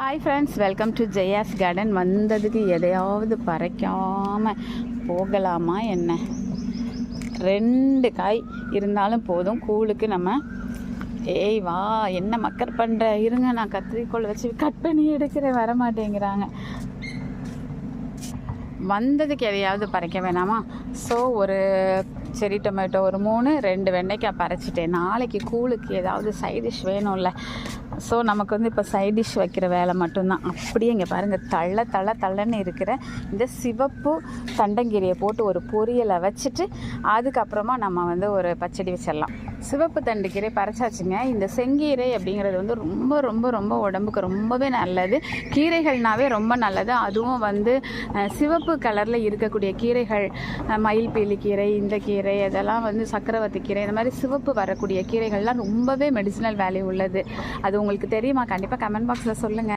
Hi friends welcome to Jaya's garden வந்ததுக்கு எதையாவது பறைக்காமல் போகலாமா என்ன? ரெண்டு காய் இருந்தாலும் போதும். கூழுக்கு நம்ம ஏய் வா என்ன மக்கர் பண்ணுற இருங்க நான் கத்திரிக்கோள் வச்சு கட் பண்ணி எடுக்கிறேன். வர மாட்டேங்கிறாங்க வந்ததுக்கு எதையாவது பறிக்க வேணாமா? ஸோ ஒரு செரி டொமேட்டோ ஒரு மூணு ரெண்டு வெண்டைக்காய் பறிச்சிட்டேன். நாளைக்கு கூழுக்கு ஏதாவது சைட் டிஷ் வேணும்ல. ஸோ நமக்கு வந்து இப்போ சைட் டிஷ் வைக்கிற வேலை மட்டும்தான். அப்படியே இங்கே பாருங்கள் தள்ள தள்ள தள்ளன்னு இருக்கிற இந்த சிவப்பு தண்டங்கீரையை போட்டு ஒரு பொரியலை வச்சுட்டு அதுக்கப்புறமா நம்ம வந்து ஒரு பச்சடி வச்சிடலாம். சிவப்பு தண்டுக்கீரை பறிச்சாச்சுங்க. இந்த செங்கீரை அப்படிங்கிறது வந்து ரொம்ப ரொம்ப ரொம்ப உடம்புக்கு ரொம்பவே நல்லது. கீரைகள்னாவே ரொம்ப நல்லது. அதுவும் வந்து சிவப்பு சிவப்பு கலரில் இருக்கக்கூடிய கீரைகள் மயில் மயில்பீலி கீரை இந்த கீரை அதெல்லாம் வந்து சக்கரவர்த்தி கீரை இந்த மாதிரி சிவப்பு வரக்கூடிய கீரைகள்லாம் ரொம்பவே மெடிசினல் வேல்யூ உள்ளது. அது உங்களுக்கு தெரியுமா? கண்டிப்பாக கமெண்ட் பாக்ஸில் சொல்லுங்கள்